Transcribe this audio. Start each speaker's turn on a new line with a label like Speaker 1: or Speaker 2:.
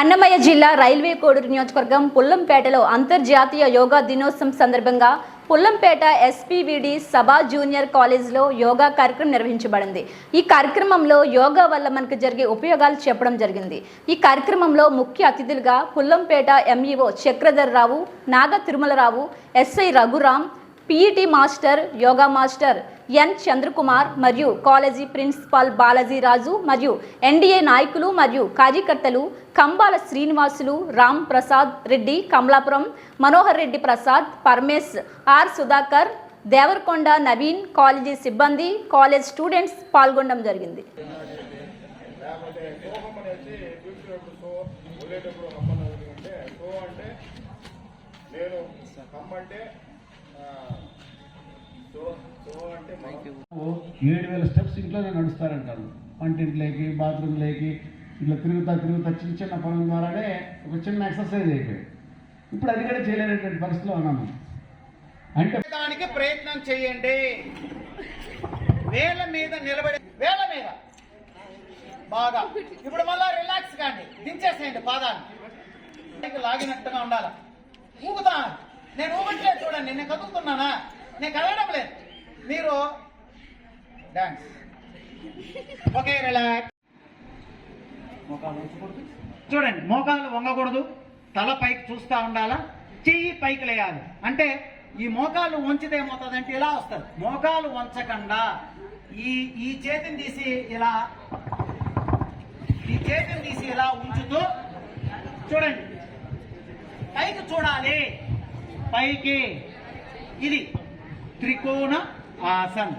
Speaker 1: అన్నమయ్య జిల్లా రైల్వే కోడూరు నియోజకవర్గం పుల్లంపేటలో అంతర్జాతీయ యోగా దినోత్సవం సందర్భంగా పుల్లంపేట ఎస్పీవిడి సభా జూనియర్ కాలేజ్లో యోగా కార్యక్రమం నిర్వహించబడింది. ఈ కార్యక్రమంలో యోగా వల్ల మనకు జరిగే ఉపయోగాలు చెప్పడం జరిగింది. ఈ కార్యక్రమంలో ముఖ్య అతిథులుగా Pullampeta MEO Chakradhar Rao Naga Tirumalarao SI Raghuram PET master yoga master N Chandrakumar మరియు కాలేజీ ప్రిన్సిపాల్ బాలాజీ రాజు మరియు ఎన్డీఏ నాయకులు మరియు కార్యకర్తలు కంబాల శ్రీనివాసులు రామ్ ప్రసాద్ రెడ్డి కమలాపురం మనోహర్ రెడ్డి ప్రసాద్ పరమేశ్ ఆర్ సుధాకర్ దేవరకొండ నవీన్ కాలేజీ సిబ్బంది కాలేజ్ స్టూడెంట్స్ పాల్గొనడం జరిగింది.
Speaker 2: నేను కమ్మంటే
Speaker 3: ఏడు వేల స్టెప్స్ ఇంట్లోనే నడుస్తారంటారు వంటింట్లోకి బాత్రూంలోకి ఇట్లా తిరుగుతా తిరుగుతా చిన్న చిన్న పనుల ద్వారానే ఒక చిన్న ఎక్సర్సైజ్ అయిపోయింది. ఇప్పుడు అది కూడా చేయలేనటువంటి పరిస్థితిలో ఉన్నాము. అంటే
Speaker 4: దానికి ప్రయత్నం చేయండి. వేల మీద నిలబడి వేల మీద. బాగా. ఇప్పుడు మళ్ళా రిలాక్స్ కాండి. దించేసేయండి పాదాన్ని. లాగినట్టుగా ఉండాలి. ఊగుతా. నేను ఊగట్లేదు చూడండి. నేను కదులుతున్నానా? నేను కదలడం లేదు. మీరు డాన్స్. ఓకే రిలాక్స్ చూడండి మోకాలు వంగకూడదు. తల పైకి చూస్తా ఉండాలా? చెయ్యి పైకి లేయాలి. అంటే ఈ మోకాలు వంచితే ఏమవుతుందంటే ఇలా వస్తుంది మోకాలు వంచకుండా ఈ ఈ చేతిని తీసి ఇలా ఈ చేతిని తీసి ఇలా ఉంచుతూ చూడండి. పైకి చూడాలి. పైకి. ఇది త్రికోణ आसन।